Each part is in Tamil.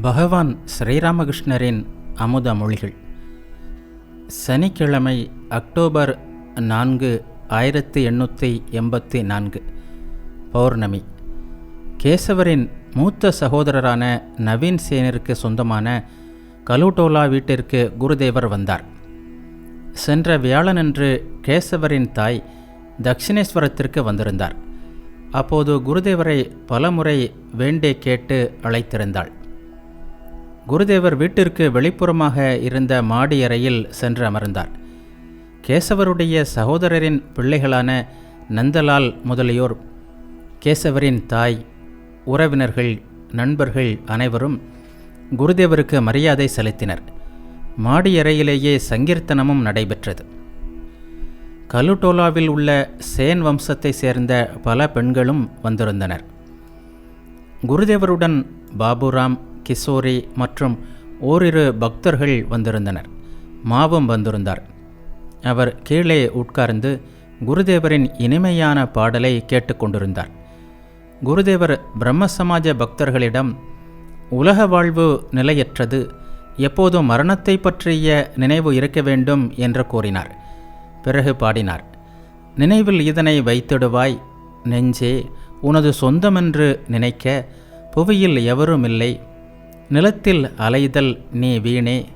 பகவான் ஸ்ரீராமகிருஷ்ணரின் அமுத மொழிகள். சனிக்கிழமை அக்டோபர் நான்கு ஆயிரத்தி எண்ணூற்றி எண்பத்தி நான்கு. பௌர்ணமி. கேசவரின் மூத்த சகோதரரான நவீன் சேனருக்கு சொந்தமான கலூட்டோலா வீட்டிற்கு குருதேவர் வந்தார். சென்ற வியாழனன்று கேசவரின் தாய் தக்ஷிணேஸ்வரத்திற்கு வந்திருந்தார். அப்போது குருதேவரை பலமுறை வேண்டே கேட்டு அழைத்திருந்தாள். குருதேவர் வீட்டிற்கு வெளிப்புறமாக இருந்த மாடி அறையில் சென்று அமர்ந்தார். கேசவருடைய சகோதரரின் பிள்ளைகளான நந்தலால் முதலியோர் கேசவரின் தாய் உறவினர்கள் நண்பர்கள் அனைவரும் குருதேவருக்கு மரியாதை செலுத்தினர். மாடியறையிலேயே சங்கீர்த்தனமும் நடைபெற்றது. கலுடோலாவில் உள்ள சேன் வம்சத்தை சேர்ந்த பல பெண்களும் வந்திருந்தனர். குருதேவருடன் பாபுராம் கிஷோரி மற்றும் ஓரிரு பக்தர்கள் வந்திருந்தனர். மாவும் வந்திருந்தார். அவர் கீழே உட்கார்ந்து குருதேவரின் இனிமையான பாடலை கேட்டுக்கொண்டிருந்தார் குருதேவர் பிரம்மசமாஜ பக்தர்களிடம் உலக வாழ்வு நிலையற்றது. எப்போதும் மரணத்தை பற்றிய நினைவு இருக்க வேண்டும் என்று கூறினார். பிறகு பாடினார் நினைவில் இதனை வைத்திடுவாய். நெஞ்சே உனது சொந்தமென்று நினைக்க புவியில் எவருமில்லை நிலத்தில் அலைதல் நீ வீணே.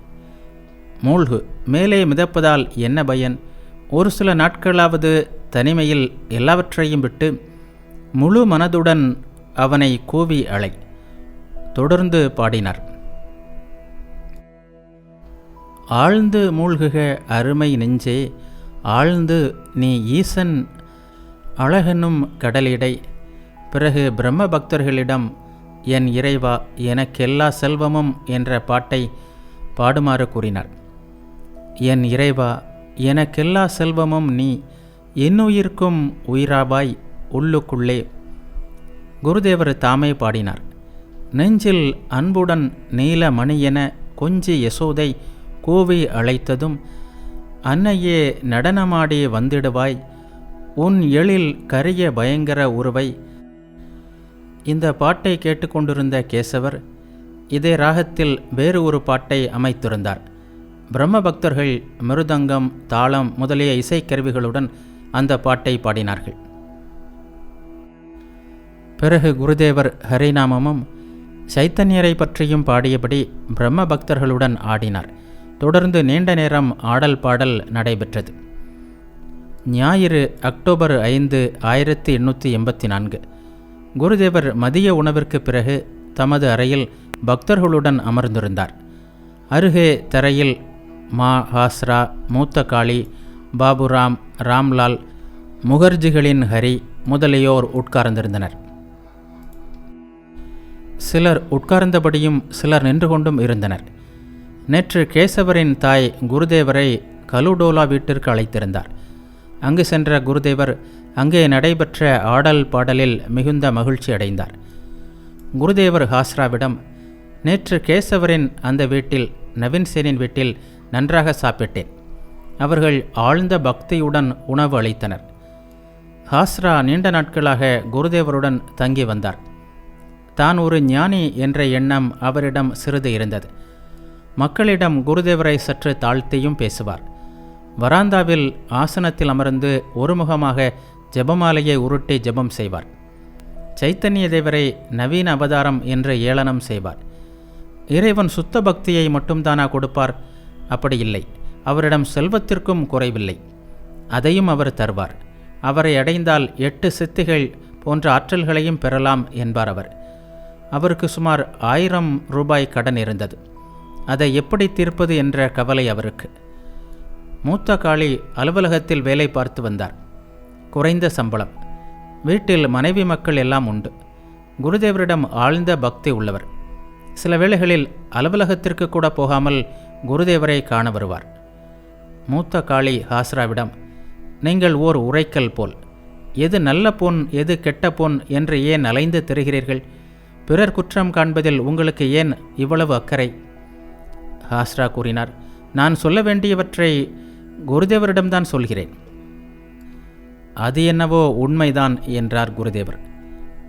மூழ்கு மேலே மிதப்பதால் என்ன பயன்? ஒரு சில நாட்களாவது தனிமையில் எல்லாவற்றையும் விட்டு முழு மனதுடன் அவனை கூவி அழை. தொடர்ந்து பாடினார். ஆழ்ந்து மூழ்குக அருமை நெஞ்சே ஆழ்ந்து நீ ஈசன் அழகனும் கடலிடை. பிறகு பிரம்ம பக்தர்களிடம் என் இறைவா எனக்கெல்லா செல்வமும் என்ற பாட்டை பாடுமாறு கூறினார். என் இறைவா எனக்கெல்லா செல்வமும் நீ என்னுயிர்க்கும் உயிராபாய் உள்ளுக்குள்ளே. குருதேவர் தாமே பாடினார். நெஞ்சில் அன்புடன் நீல என கொஞ்சி யசோதை கூவி அழைத்ததும் அன்னையே நடனமாடி வந்திடுவாய். உன் எழில் கரிய பயங்கர உருவை இந்த பாட்டை கேட்டுக்கொண்டிருந்த கேசவர் இதே ராகத்தில் வேறு ஒரு பாட்டை அமைத்திருந்தார். பிரம்ம பக்தர்கள் மிருதங்கம் தாளம் முதலிய இசைக்கருவிகளுடன் அந்த பாட்டை பாடினார்கள். பிறகு குருதேவர் ஹரிநாமமும் சைத்தன்யரை பற்றியும் பாடியபடி பிரம்ம பக்தர்களுடன் ஆடினார். தொடர்ந்து நீண்ட நேரம் ஆடல் பாடல் நடைபெற்றது. ஞாயிறு அக்டோபர் ஐந்து ஆயிரத்தி எண்ணூற்றி எண்பத்தி நான்கு. குருதேவர் மதிய உணவிற்கு பிறகு தமது அறையில் பக்தர்களுடன் அமர்ந்திருந்தார். அருகே தரையில் மா ஹாஸ்ரா மூத்த காளி பாபுராம் ராம்லால் முகர்ஜிகளின் ஹரி முதலியோர் உட்கார்ந்திருந்தனர். சிலர் உட்கார்ந்தபடியும் சிலர் நின்று கொண்டும் இருந்தனர். நேற்று கேசவரின் தாய் குருதேவரை கலுடோலா வீட்டிற்கு அழைத்திருந்தார். அங்கு சென்ற குருதேவர் அங்கே நடைபெற்ற ஆடல் பாடலில் மிகுந்த மகிழ்ச்சி அடைந்தார். குருதேவர் ஹாஸ்ராவிடம் நேற்று கேசவரின் அந்த வீட்டில் நவீன்சேனின் வீட்டில் நன்றாக சாப்பிட்டேன். அவர்கள் ஆழ்ந்த பக்தியுடன் உணவு அளித்தனர். ஹாஸ்ரா நீண்ட நாட்களாக குருதேவருடன் தங்கி வந்தார். தான் ஒரு ஞானி என்ற எண்ணம் அவரிடம் சிறிது இருந்தது. மக்களிடம் குருதேவரை சற்று தாழ்த்தியும் பேசுவார். வராந்தாவில் ஆசனத்தில் அமர்ந்து ஒருமுகமாக ஜெபமாலையை உருட்டி ஜெபம் செய்வார். சைத்தன்ய தேவரை நவீன அவதாரம் என்று ஏளனம் செய்வார். இறைவன் சுத்த பக்தியை மட்டும்தானா கொடுப்பார்? அப்படி இல்லை. அவரிடம் செல்வத்திற்கும் குறைவில்லை. அதையும் அவர் தருவார். அவரை அடைந்தால் எட்டு சித்திகள் போன்ற ஆற்றல்களையும் பெறலாம் என்பார் அவர். அவருக்கு சுமார் ஆயிரம் ரூபாய் கடன் இருந்தது. அதை எப்படி தீர்ப்பது என்ற கவலை அவருக்கு. மூத்த காளி அலுவலகத்தில் வேலை பார்த்து வந்தார். குறைந்த சம்பளம். வீட்டில் மனைவி மக்கள் எல்லாம் உண்டு. குருதேவரிடம் ஆழ்ந்த பக்தி உள்ளவர். சில வேளைகளில் அலுவலகத்திற்கு கூட போகாமல் குருதேவரை காண வருவார். மூத்த காளி ஹாஸ்ராவிடம் நீங்கள் ஓர் உரைக்கல் போல். எது நல்ல பொன் எது கெட்ட பொன் என்று ஏன் அலைந்து தெரிகிறீர்கள்? பிறர் குற்றம் காண்பதில் உங்களுக்கு ஏன் இவ்வளவு அக்கறை? ஹாஸ்ரா கூறினார் நான் சொல்ல வேண்டியவற்றை குருதேவரிடம்தான் சொல்கிறேன். அது என்னவோ உண்மைதான் என்றார் குருதேவர்.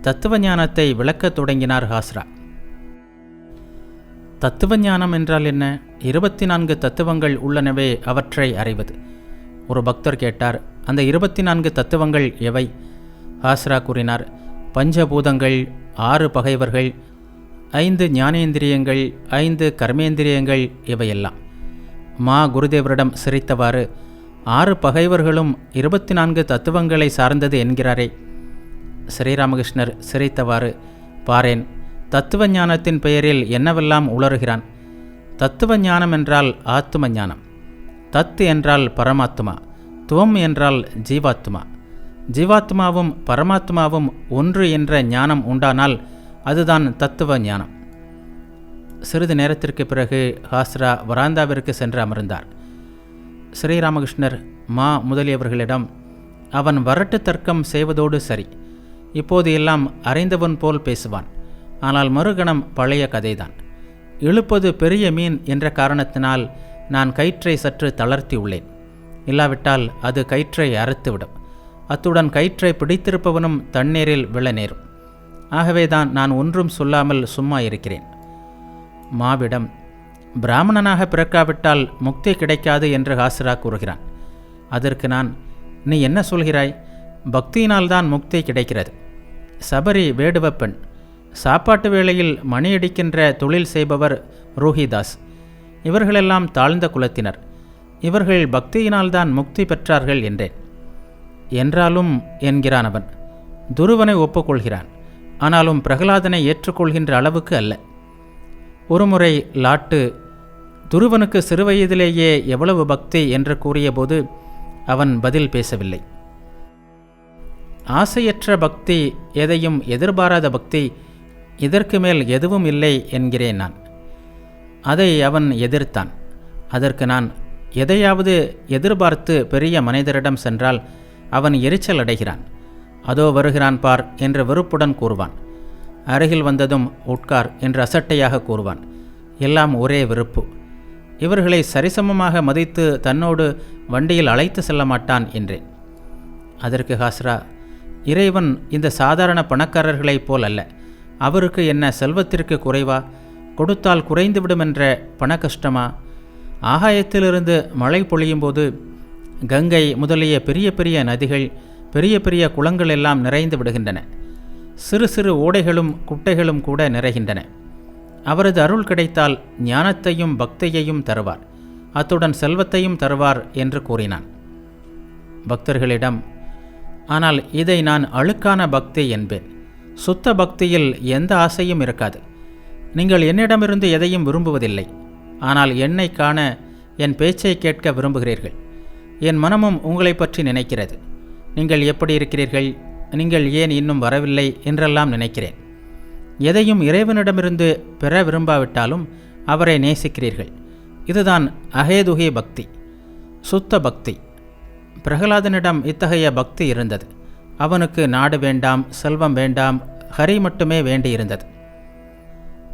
தத்துவ ஞானத்தை விளக்கத் தொடங்கினார் ஹாஸ்ரா. தத்துவ ஞானம் என்றால் என்ன? இருபத்தி நான்கு தத்துவங்கள் உள்ளனவே அவற்றை அறிவது. ஒரு பக்தர் கேட்டார் அந்த இருபத்தி நான்கு தத்துவங்கள் எவை? ஹாஸ்ரா கூறினார் பஞ்சபூதங்கள் ஆறு பகைவர்கள் ஐந்து ஞானேந்திரியங்கள் ஐந்து கர்மேந்திரியங்கள் இவையெல்லாம். மா குருதேவரிடம் சிரித்தவாறு ஆறு பகைவர்களும் இருபத்தி நான்கு தத்துவங்களை சார்ந்தது என்கிறாரே. ஸ்ரீராமகிருஷ்ணர் சிரித்தவாறு பாரேன் தத்துவ ஞானத்தின் பெயரில் என்னவெல்லாம் உளறுகிறான்? தத்துவ ஞானம் என்றால் ஆத்தும ஞானம் தத்து என்றால் பரமாத்மா துவம் என்றால் ஜீவாத்மா ஜீவாத்மாவும் பரமாத்மாவும் ஒன்று என்ற ஞானம் உண்டானால் அதுதான் தத்துவ ஞானம் சிறிது நேரத்திற்கு பிறகு ஹாஸ்ரா வராந்தாவிற்கு சென்று அமர்ந்தார். ஸ்ரீராமகிருஷ்ணர் மா முதலியவர்களிடம் அவன் வரட்டு தர்க்கம் செய்வதோடு சரி. இப்போது எல்லாம் அறைந்தவன் போல் பேசுவான். ஆனால் மறுகணம் பழைய கதைதான். இழுப்பது பெரிய மீன் என்ற காரணத்தினால் நான் கயிற்றை சற்று தளர்த்தி உள்ளேன். இல்லாவிட்டால் அது கயிற்றை அறுத்துவிடும். அத்துடன் கயிற்றை பிடித்திருப்பவனும் தண்ணீரில் விழ நேரும். ஆகவேதான் நான் ஒன்றும் சொல்லாமல் சும்மா இருக்கிறேன். மாவிடம் பிராமணனாக பிறக்காவிட்டால் முக்தி கிடைக்காது என்று ஹாசிரா கூறுகிறான். அதற்கு நான் நீ என்ன சொல்கிறாய்? பக்தியினால்தான் முக்தி கிடைக்கிறது. சபரி வேடுவ பெண். சாப்பாட்டு வேளையில் மணியடிக்கின்ற தொழில் செய்பவர் ரோஹிதாஸ். இவர்களெல்லாம் தாழ்ந்த குலத்தினர். இவர்கள் பக்தியினால்தான் முக்தி பெற்றார்கள் என்றேன். என்றாலும் என்கிறான் அவன். துருவனை ஒப்புக்கொள்கிறான். ஆனாலும் பிரகலாதனை ஏற்றுக்கொள்கின்ற அளவுக்கு அல்ல. ஒருமுறை லாட்டு துருவனுக்கு சிறுவயதிலேயே எவ்வளவு பக்தி என்று கூறியபோது அவன் பதில் பேசவில்லை. ஆசையற்ற பக்தி எதையும் எதிர்பாராத பக்தி இதற்கு மேல் எதுவும் இல்லை என்கிறேன் நான். அதை அவன் எதிர்த்தான். அதற்கு நான் எதையாவது எதிர்பார்த்து பெரிய மனிதரிடம் சென்றால் அவன் எரிச்சல் அடைகிறான். அதோ வருகிறான் பார் என்று வெறுப்புடன் கூறுவான். அருகில் வந்ததும் உட்கார் என்று அசட்டையாக கூறுவான். எல்லாம் ஒரே வெறுப்பு. இவர்களை சரிசமமாக மதித்து தன்னோடு வண்டியில் அழைத்து செல்ல மாட்டான் என்றேன். அதற்கு ஹாஸ்ரா இறைவன் இந்த சாதாரண பணக்காரர்களைப் போல் அல்ல. அவருக்கு என்ன செல்வத்திற்கு குறைவா? கொடுத்தால் குறைந்துவிடும் என்ற பண கஷ்டமா ஆகாயத்திலிருந்து மழை பொழியும் போது கங்கை முதலிய பெரிய பெரிய நதிகள் பெரிய பெரிய குளங்கள் எல்லாம் நிறைந்து விடுகின்றன. சிறு சிறு ஓடைகளும் குட்டைகளும் கூட நிறைகின்றன. அவரது அருள் கிடைத்தால் ஞானத்தையும் பக்தியையும் தருவார். அத்துடன் செல்வத்தையும் தருவார் என்று கூறினான். பக்தர்களிடம் ஆனால் இதை நான் அழுக்கான பக்தி என்பேன். சுத்த பக்தியில் எந்த ஆசையும் இருக்காது. நீங்கள் என்னிடமிருந்து எதையும் விரும்புவதில்லை. ஆனால் என்னை காண என் பேச்சை கேட்க விரும்புகிறீர்கள். என் மனமும் உங்களை பற்றி நினைக்கிறது. நீங்கள் எப்படி இருக்கிறீர்கள்? நீங்கள் ஏன் இன்னும் வரவில்லை என்றெல்லாம் நினைக்கிறேன். எதையும் இறைவனிடமிருந்து பெற விரும்பாவிட்டாலும் அவரை நேசிக்கிறீர்கள். இதுதான் அகேதுகே பக்தி சுத்த பக்தி. பிரகலாதனிடம் இத்தகைய பக்தி இருந்தது. அவனுக்கு நாடு வேண்டாம் செல்வம் வேண்டாம் ஹரி மட்டுமே வேண்டியிருந்தது.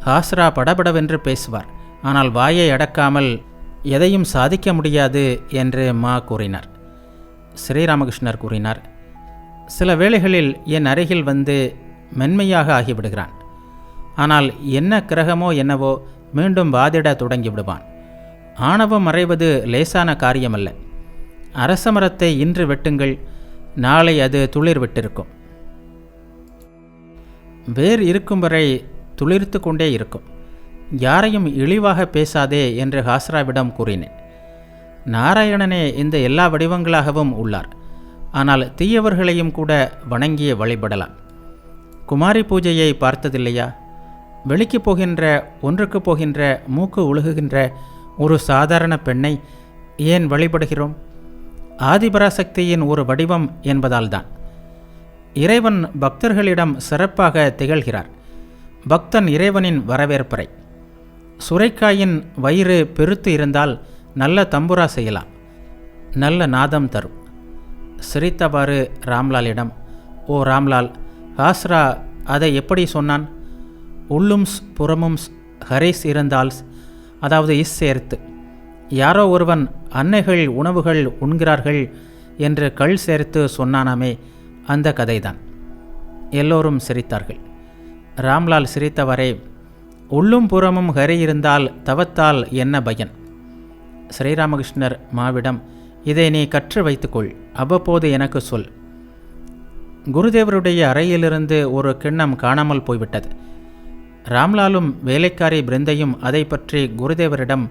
ஹாஸ்ரா படபடவென்று பேசுவார் ஆனால் வாயை அடக்காமல் எதையும் சாதிக்க முடியாது என்று மா கூறினார். ஸ்ரீராமகிருஷ்ணர் கூறினார் சில வேளைகளில் என் அருகில் வந்து மென்மையாக ஆகிவிடுகிறான். ஆனால் என்ன கிரகமோ என்னவோ மீண்டும் வாதிட தொடங்கி விடுவான் ஆணவம் மறைவது லேசான காரியமல்ல. அரச மரத்தை இன்று வெட்டுங்கள் நாளை அது துளிர் விட்டிருக்கும். வேர் இருக்கும் வரை துளிர்த்து கொண்டே இருக்கும். யாரையும் இழிவாக பேசாதே என்று ஹாஸ்ராவிடம் கூறினேன். நாராயணனே இந்த எல்லா வடிவங்களாகவும் உள்ளார். ஆனால் தீயவர்களையும் கூட வணங்கிய வழிபடலாம். குமாரி பூஜையை பார்த்ததில்லையா? வெளிக்கு போகின்ற ஒன்றுக்கு போகின்ற மூக்கு உழுகுகின்ற ஒரு சாதாரண பெண்ணை ஏன் வழிபடுகிறோம்? ஆதிபராசக்தியின் ஒரு வடிவம் என்பதால்தான். இறைவன் பக்தர்களிடம் சிறப்பாக திகழ்கிறார். பக்தன் இறைவனின் வரவேற்பறை. சுரைக்காயின் வயிறு பெருத்து இருந்தால் நல்ல தம்புரா செய்யலாம். நல்ல நாதம் தரும். சிரித்தவாறு ராம்லாலிடம் ஓ ராம்லால் ஹாஸ்ரா அதை எப்படி சொன்னான்? உள்ளும்ஸ் புறமும்ஸ் ஹரிஸ் இருந்தால்ஸ் அதாவது இஸ் சேர்த்து. யாரோ ஒருவன் அன்னைகள் உணவுகள் உண்கிறார்கள் என்று கல் சேர்த்து சொன்னானாமே அந்த கதைதான். எல்லோரும் சிரித்தார்கள். ராம்லால் சிரித்தவரே உள்ளும் புறமும் ஹரி இருந்தால் தவத்தால் என்ன பயன்? ஸ்ரீராமகிருஷ்ணர் மாவிடம் இதை நீ கற்று வைத்துக்கொள். அவ்வப்போது எனக்கு சொல். குருதேவருடைய அறையிலிருந்து ஒரு கிண்ணம் காணாமல் போய்விட்டது. ராம்லாலும் வேலைக்காரி பிருந்தையும் அதை பற்றி குருதேவரிடம்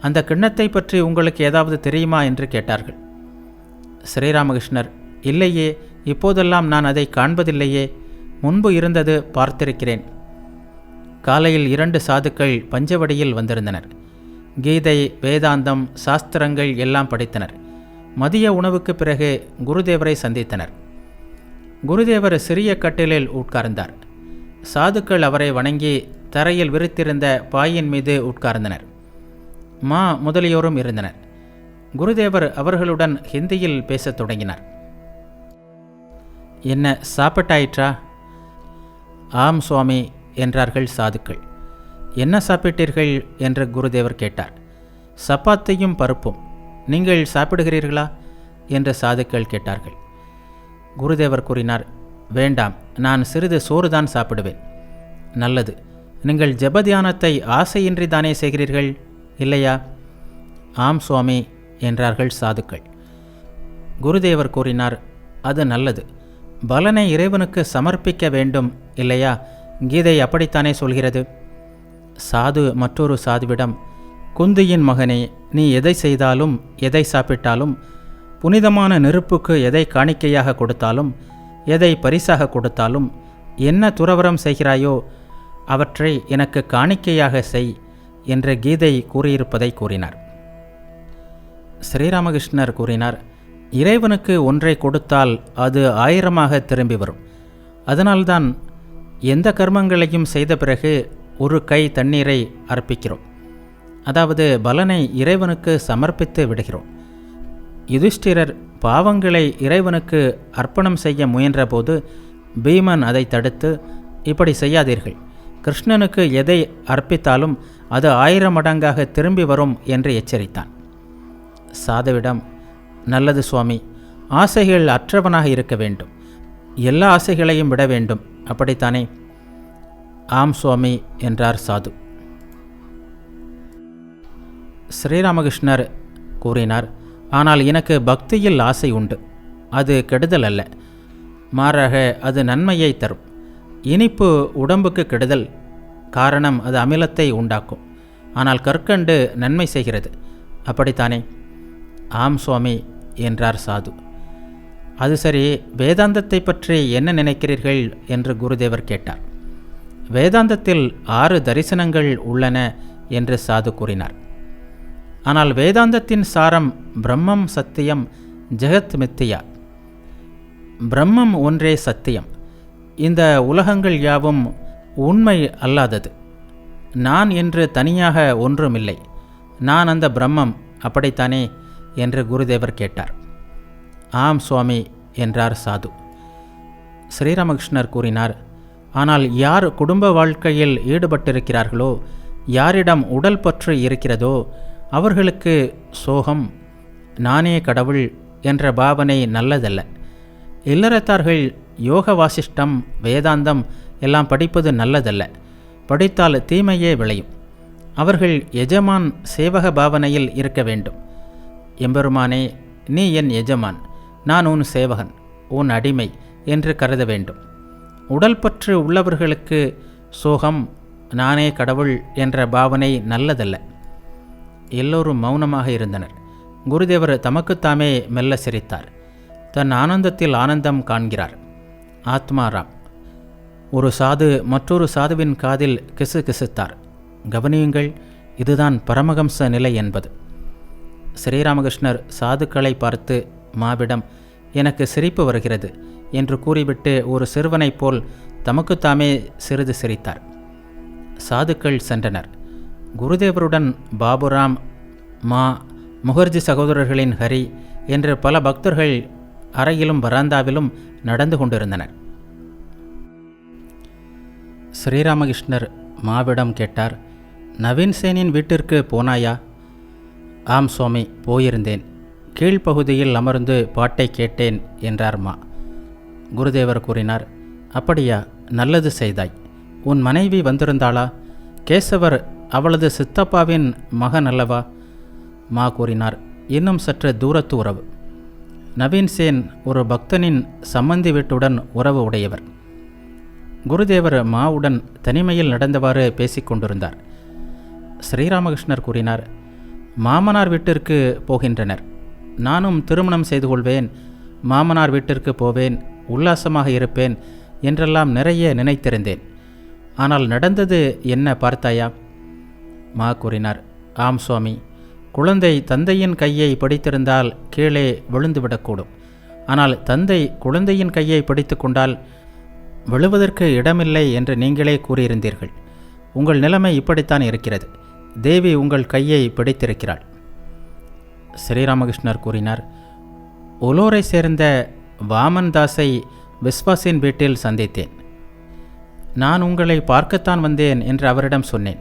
அந்த கிண்ணத்தை பற்றி உங்களுக்கு ஏதாவது தெரியுமா? என்று கேட்டார்கள். ஸ்ரீராமகிருஷ்ணர் இல்லையே இப்போதெல்லாம் நான் அதை காண்பதில்லையே. முன்பு இருந்தது பார்த்திருக்கிறேன். காலையில் இரண்டு சாதுக்கள் பஞ்சவடியில் வந்திருந்தனர். கீதை வேதாந்தம் சாஸ்திரங்கள் எல்லாம் படித்தனர். மதிய உணவுக்கு பிறகு குருதேவரை சந்தித்தனர். குருதேவர் சிறிய கட்டிலில் உட்கார்ந்தார். சாதுக்கள் அவரை வணங்கி தரையில் விரித்திருந்த பாயின் மீது உட்கார்ந்தனர். மா முதலியோரும் இருந்தனர். குருதேவர் அவர்களுடன் ஹிந்தியில் பேசத் தொடங்கினார். என்ன சாப்பிட்டாயிற்றா? ஆம் சுவாமி என்றார்கள் சாதுக்கள். என்ன சாப்பிட்டீர்கள்? என்று குருதேவர் கேட்டார். சப்பாத்தையும் பருப்பும். நீங்கள் சாப்பிடுகிறீர்களா? என்று சாதுக்கள் கேட்டார்கள். குருதேவர் கூறினார் வேண்டாம் நான் சிறிது சோறுதான் சாப்பிடுவேன். நல்லது. நீங்கள் ஜெபதியானத்தை ஆசையின்றி தானே செய்கிறீர்கள்? இல்லையா? ஆம் சுவாமி என்றார்கள் சாதுக்கள். குருதேவர் கூறினார் அது நல்லது. பலனை இறைவனுக்கு சமர்ப்பிக்க வேண்டும் இல்லையா? கீதை அப்படித்தானே சொல்கிறது? சாது மற்றொரு சாதுவிடம் குந்தியின் மகனே நீ எதை செய்தாலும் எதை சாப்பிட்டாலும் புனிதமான நெருப்புக்கு எதை காணிக்கையாக கொடுத்தாலும் எதை பரிசாக கொடுத்தாலும் என்ன துறவரம் செய்கிறாயோ அவற்றை எனக்கு காணிக்கையாக செய் என்ற கீதை கூறியிருப்பதை கூறினார். ஸ்ரீராமகிருஷ்ணர் கூறினார் இறைவனுக்கு ஒன்றை கொடுத்தால் அது ஆயிரமாக திரும்பி வரும். அதனால்தான் எந்த கர்மங்களையும் செய்த பிறகு ஒரு கை தண்ணீரை அர்ப்பிக்கிறோம். அதாவது பலனை இறைவனுக்கு சமர்ப்பித்து விடுகிறோம். யுதிஷ்டிரர் பாவங்களை இறைவனுக்கு அர்ப்பணம் செய்ய முயன்றபோது பீமன் அதை தடுத்து இப்படி செய்யாதீர்கள். கிருஷ்ணனுக்கு எதை அர்ப்பித்தாலும் அது ஆயிரம் மடங்காக திரும்பி வரும் என்று எச்சரித்தான். சாதுவிடம் நல்லது சுவாமி. ஆசைகள் அற்றவனாக இருக்க வேண்டும். எல்லா ஆசைகளையும் விட வேண்டும். அப்படித்தானே? ஆம் சுவாமி என்றார் சாது. ஸ்ரீராமகிருஷ்ணர் கூறினார் ஆனால் எனக்கு பக்தியில் ஆசை உண்டு. அது கெடுதல் அல்ல. மாறாக அது நன்மையை தரும். இனிப்பு உடம்புக்கு கெடுதல். காரணம் அது அமிலத்தை உண்டாக்கும். ஆனால் கற்கண்டு நன்மை செய்கிறது. அப்படித்தானே? ஆம் சுவாமி என்றார் சாது. அது சரி வேதாந்தத்தை பற்றி என்ன நினைக்கிறீர்கள்? என்று குருதேவர் கேட்டார். வேதாந்தத்தில் ஆறு தரிசனங்கள் உள்ளன என்று சாது கூறினார். ஆனால் வேதாந்தத்தின் சாரம் பிரம்மம் சத்தியம் ஜெகத் மித்தியா. பிரம்மம் ஒன்றே சத்தியம். இந்த உலகங்கள் யாவும் உண்மை அல்லாதது. நான் என்று தனியாக ஒன்றுமில்லை. நான் அந்த பிரம்மம் அப்படித்தானே என்று குருதேவர் கேட்டார். ஆம் சுவாமி என்றார் சாது. ஸ்ரீராமகிருஷ்ணர் கூறினார் ஆனால் யார் குடும்ப வாழ்க்கையில் ஈடுபட்டிருக்கிறார்களோ யாரிடம் உடல் பற்று இருக்கிறதோ அவர்களுக்கு சோகம் நானே கடவுள் என்ற பாவனை நல்லதல்ல. இல்லறத்தார்கள் யோக வாசிஷ்டம் வேதாந்தம் எல்லாம் படிப்பது நல்லதல்ல. படித்தால் தீமையே விளையும். அவர்கள் எஜமான் சேவக பாவனையில் இருக்க வேண்டும். எம்பெருமானே நீ என் எஜமான் நான் உன் சேவகன் உன் அடிமை என்று கருத வேண்டும். உடல் பற்று உள்ளவர்களுக்கு சோகம் நானே கடவுள் என்ற பாவனை நல்லதல்ல. எல்லோரும் மௌனமாக இருந்தனர். குருதேவர் தமக்குத்தாமே மெல்ல சிரித்தார். தன் ஆனந்தத்தில் ஆனந்தம் காண்கிறார். ஆத்மாராம் ஒரு சாது மற்றொரு சாதுவின் காதில் கிசு கிசுத்தார். கவனியுங்கள் இதுதான் பரமஹம்ச நிலை என்பது. ஸ்ரீராமகிருஷ்ணர் சாதுக்களை பார்த்து மாவிடம் எனக்கு சிரிப்பு வருகிறது. என்று கூறிவிட்டு ஒரு சிறுவனைப் போல் தமக்குத்தாமே சிறிது சிரித்தார். சாதுக்கள் சென்றனர். குருதேவருடன் பாபுராம் மா முகர்ஜி சகோதரர்களின் ஹரி என்று பல பக்தர்கள் அறையிலும் வராந்தாவிலும் நடந்து கொண்டிருந்தனர். ஸ்ரீராமகிருஷ்ணர் மாவிடம் கேட்டார் நவீன் சேனின் வீட்டிற்கு போனாயா? ஆம் சுவாமி போயிருந்தேன். கீழ்ப்பகுதியில் அமர்ந்து பாட்டை கேட்டேன் என்றார் மா. குருதேவர் கூறினார் அப்படியா நல்லது செய்தாய். உன் மனைவி வந்திருந்தாளா? கேசவர் அவளது சித்தப்பாவின் மகன் அல்லவா? மா கூறினார் இன்னும் சற்று தூரத்து உறவு. நவீன் சேன் ஒரு பக்தனின் சம்மந்தி வீட்டுடன் உறவு உடையவர். குருதேவர் மாவுடன் தனிமையில் நடந்தவாறு பேசிக்கொண்டிருந்தார் ஸ்ரீராமகிருஷ்ணர் கூறினார் மாமனார் வீட்டிற்கு போகின்றனர். நானும் திருமணம் செய்து கொள்வேன். மாமனார் வீட்டிற்கு போவேன். உல்லாசமாக இருப்பேன் என்றெல்லாம் நிறைய நினைத்திருந்தேன். ஆனால் நடந்தது என்ன பார்த்தாயா? மா கூறினார் ஆம் சுவாமி குழந்தை தந்தையின் கையை பிடித்திருந்தால் கீழே விழுந்துவிடக்கூடும். ஆனால் தந்தை குழந்தையின் கையை பிடித்து கொண்டால் விழுவதற்கு இடமில்லை என்று நீங்களே கூறியிருந்தீர்கள். உங்கள் நிலைமை இப்படித்தான் இருக்கிறது. தேவி உங்கள் கையை பிடித்திருக்கிறாள். ஸ்ரீராமகிருஷ்ணர் கூறினார் உலோரை சேர்ந்த வாமன் தாஸை விஸ்வாசின் வீட்டில் சந்தித்தேன். நான் உங்களை பார்க்கத்தான் வந்தேன் என்று அவரிடம் சொன்னேன்.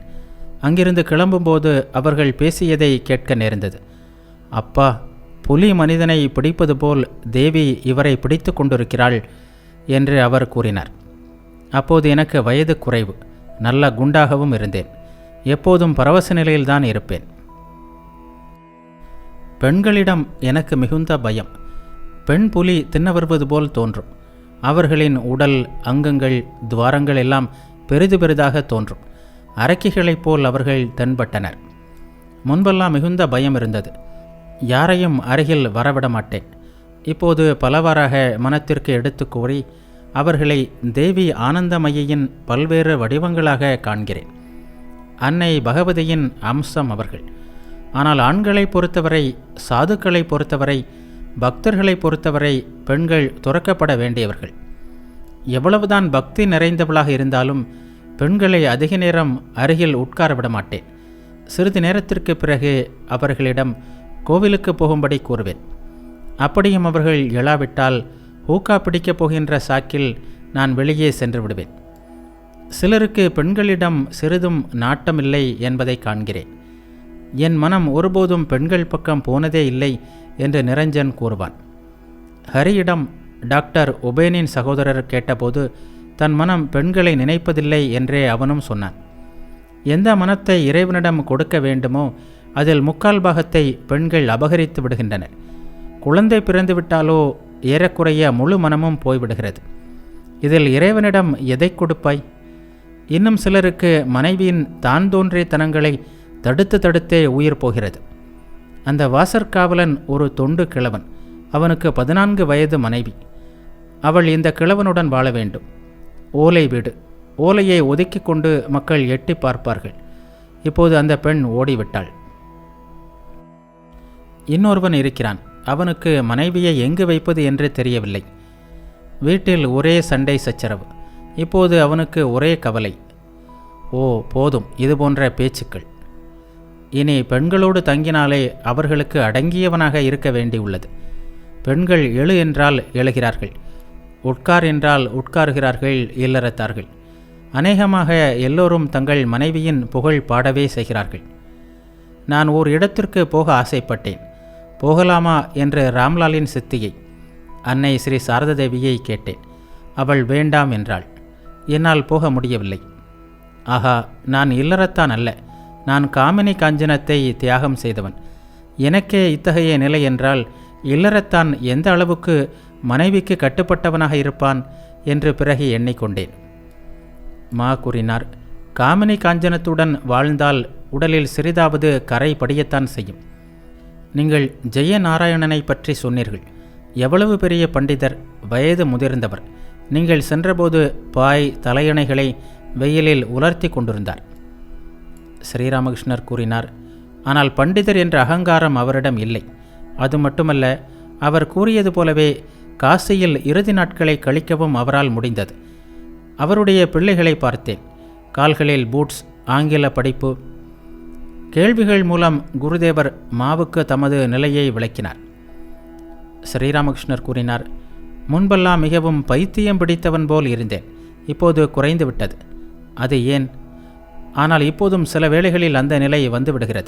அங்கிருந்து கிளம்பும்போது அவர்கள் பேசியதை கேட்க நேர்ந்தது. அப்பா புலி மனிதனை பிடிப்பது போல் தேவி இவரை பிடித்து கொண்டிருக்கிறாள் என்று அவர் கூறினார். அப்போது எனக்கு வயது குறைவு. நல்ல குண்டாகவும் இருந்தேன். எப்போதும் பரவச நிலையில்தான் இருப்பேன். பெண்களிடம் எனக்கு மிகுந்த பயம். பெண் புலி தின்ன வருவது போல் தோன்றும். அவர்களின் உடல் அங்கங்கள் துவாரங்கள் எல்லாம் பெரிது பெரிதாக தோன்றும். அரக்கிகளைப் போல் அவர்கள் தென்பட்டனர். முன்பெல்லாம் மிகுந்த பயம் இருந்தது. யாரையும் அருகில் வரவிட மாட்டேன். இப்போது பலவாறாக மனத்திற்கு எடுத்து கூறி அவர்களை தேவி ஆனந்தமயியின் பல்வேறு வடிவங்களாக காண்கிறேன். அன்னை பகவதியின் அம்சம் அவர்கள். ஆனால் ஆண்களை பொறுத்தவரை சாதுக்களை பொறுத்தவரை பக்தர்களை பொறுத்தவரை பெண்கள் துறக்கப்பட வேண்டியவர்கள். எவ்வளவுதான் பக்தி நிறைந்தவளாக இருந்தாலும் பெண்களை அதிக நேரம் அருகில் உட்கார விட மாட்டேன். சிறிது நேரத்திற்கு பிறகு அவர்களிடம் கோவிலுக்கு போகும்படி கூறுவேன். அப்படியும் அவர்கள் எழாவிட்டால் ஹூக்கா பிடிக்கப் போகின்ற சாக்கில் நான் வெளியே சென்று விடுவேன். சிலருக்கு பெண்களிடம் சிறிதும் நாட்டமில்லை என்பதை காண்கிறேன். என் மனம் ஒருபோதும் பெண்கள் பக்கம் போனதே இல்லை என்று நிரஞ்சன் கூறுவான். ஹரியிடம் டாக்டர் உபேனின் சகோதரர் கேட்டபோது தன் மனம் பெண்களை நினைப்பதில்லை என்றே அவனும் சொன்னான். எந்த மனத்தை இறைவனிடம் கொடுக்க வேண்டுமோ அதில் முக்கால் பாகத்தை பெண்கள் அபகரித்து விடுகின்றனர். குழந்தை பிறந்துவிட்டாலோ ஏறக்குறைய முழு மனமும் போய்விடுகிறது. இதில் இறைவனிடம் எதை கொடுப்பாய்? இன்னும் சிலருக்கு மனைவியின் தான் தோன்றிய தனங்களை தடுத்து தடுத்தே உயிர் போகிறது. அந்த வாசற்காவலன் ஒரு தொண்டு கிழவன். அவனுக்கு பதினான்கு வயது மனைவி. அவள் இந்த கிழவனுடன் வாழ வேண்டும். ஓலை வீடு. ஓலையை ஒதுக்கி கொண்டு மக்கள் எட்டி பார்ப்பார்கள். இப்போது அந்த பெண் ஓடிவிட்டாள். இன்னொருவன் இருக்கிறான். அவனுக்கு மனைவியை எங்கு வைப்பது என்று தெரியவில்லை. வீட்டில் ஒரே சண்டை சச்சரவு. இப்போது அவனுக்கு ஒரே கவலை. ஓ போதும். இது போன்ற பேச்சுக்கள். இனி பெண்களோடு தங்கினாலே அவர்களுக்கு அடங்கியவனாக இருக்க வேண்டியுள்ளது. பெண்கள் எழு என்றால் எழுகிறார்கள் உட்கார் என்றால் உட்காருகிறார்கள் இல்லறத்தார்கள். அநேகமாக எல்லோரும் தங்கள் மனைவியின் புகழ் பாடவே செய்கிறார்கள். நான் ஓர் இடத்திற்கு போக ஆசைப்பட்டேன் போகலாமா என்று ராம்லாலின் சித்தியை அன்னை ஸ்ரீ சாரததேவியை கேட்டேன். அவள் வேண்டாம் என்றாள் என்னால் போக முடியவில்லை. ஆகா நான் இல்லறத்தான் அல்ல நான் காமினி காஞ்சனத்தை தியாகம் செய்தவன். எனக்கே இத்தகைய நிலை என்றால் இல்லறத்தான் எந்த அளவுக்கு மனைவிக்கு கட்டுப்பட்டவனாக இருப்பான் என்று பிறகு எண்ணிக்கொண்டேன். மா கூறினார் காமினி காஞ்சனத்துடன் வாழ்ந்தால் உடலில் சிறிதாவது கரை படியத்தான் செய்யும். நீங்கள் ஜெய நாராயணனை பற்றி சொன்னீர்கள். எவ்வளவு பெரிய பண்டிதர் வயது முதிர்ந்தவர். நீங்கள் சென்றபோது பாய் தலையணைகளை வெயிலில் உலர்த்தி கொண்டிருந்தார். ஸ்ரீராமகிருஷ்ணர் கூறினார். ஆனால் பண்டிதர் என்ற அகங்காரம் அவரிடம் இல்லை. அது மட்டுமல்ல அவர் கூறியது போலவே காசியில் இறுதி நாட்களை கழிக்கவும் அவரால் முடிந்தது. அவருடைய பிள்ளைகளை பார்த்தேன். கால்களில் பூட்ஸ் ஆங்கில படிப்பு. கேள்விகள் மூலம் குருதேவர் மாவுக்கு தமது நிலையை விளக்கினார். ஸ்ரீராமகிருஷ்ணர் கூறினார் முன்பெல்லாம் மிகவும் பைத்தியம் பிடித்தவன் போல் இருந்தேன். இப்போது குறைந்து விட்டது அது ஏன்? ஆனால் இப்போதும் சில வேளைகளில் அந்த நிலை வந்துவிடுகிறது.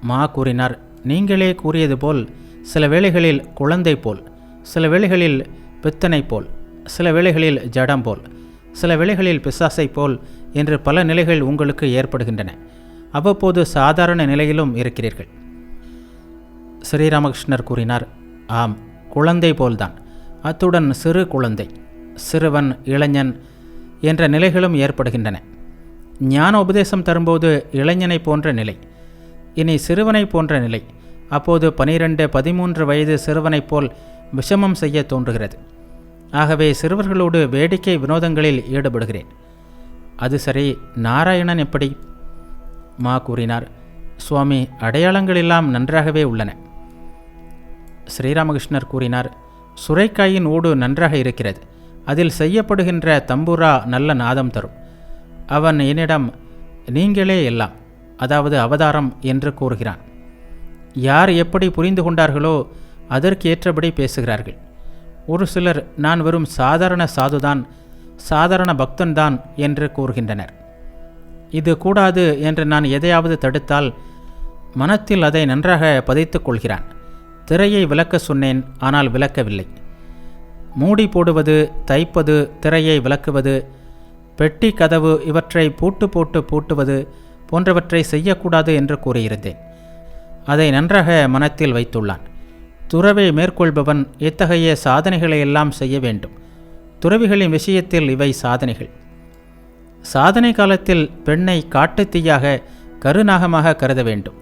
மா கூறினார் நீங்களே கூறியது போல் சில வேளைகளில் குழந்தை போல் சில வேளைகளில் பித்தனை போல் சில வேளைகளில் ஜடம் போல் சில வேளைகளில் பிசாசை போல் என்று பல நிலைகள் உங்களுக்கு ஏற்படுகின்றன. அவ்வப்போது சாதாரண நிலையிலும் இருக்கிறீர்கள். ஸ்ரீராமகிருஷ்ணர் கூறினார் ஆம் குழந்தை போல்தான். அத்துடன் சிறு குழந்தை சிறுவன் இளைஞன் என்ற நிலைகளும் ஏற்படுகின்றன. ஞான உபதேசம் தரும்போது இளைஞனை போன்ற நிலை இனி சிறுவனை போன்ற நிலை அப்போது பனிரெண்டு பதிமூன்று வயது சிறுவனைப் போல் விஷமம் செய்ய தோன்றுகிறது. ஆகவே சிறுவர்களோடு வேடிக்கை வினோதங்களில் ஈடுபடுகிறேன். அது சரி நாராயணன் எப்படி? மா கூறினார் சுவாமி அடையாளங்கள் எல்லாம் நன்றாகவே உள்ளன. ஸ்ரீராமகிருஷ்ணர் கூறினார் சுரைக்காயின் ஊடு நன்றாக இருக்கிறது. அதில் செய்யப்படுகின்ற தம்புரா நல்ல நாதம் தரும். அவன் என்னிடம் நீங்களே எல்லாம் அதாவது அவதாரம் என்று கூறுகிறான். யார் எப்படி புரிந்து கொண்டார்களோ அதற்கு ஏற்றபடி பேசுகிறார்கள். ஒரு சிலர் நான் வெறும் சாதாரண சாதுதான் சாதாரண பக்தன்தான் என்று கூறுகின்றனர். இது கூடாது என்று நான் எதையாவது தடுத்தால் மனத்தில் அதை நன்றாக பதித்துக் கொள்கிறான். திரையை விளக்க சொன்னேன் ஆனால் விளக்கவில்லை. மூடி போடுவது தைப்பது திரையை விளக்குவது பெட்டி கதவு இவற்றை பூட்டு போட்டு பூட்டுவது போன்றவற்றை செய்யக்கூடாது என்று கூறியிருந்தேன். அதை நன்றாக மனத்தில் வைத்துள்ளான். துறவை மேற்கொள்பவன் இத்தகைய சாதனைகளை எல்லாம் செய்ய வேண்டும். துறவிகளின் விஷயத்தில் இவை சாதனைகள். சாதனை காலத்தில் பெண்ணை காட்டுத்தீயாக கருநாகமாக கருத வேண்டும்.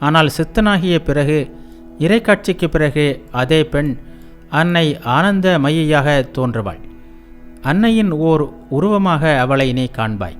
ஆனால் சித்தனாகிய பிறகு இறைக்காட்சிக்கு பிறகு அதே பெண் அன்னை ஆனந்த மையாக தோன்றுவாள். அன்னையின் ஓர் உருவமாக அவளை நீ காண்பாய்.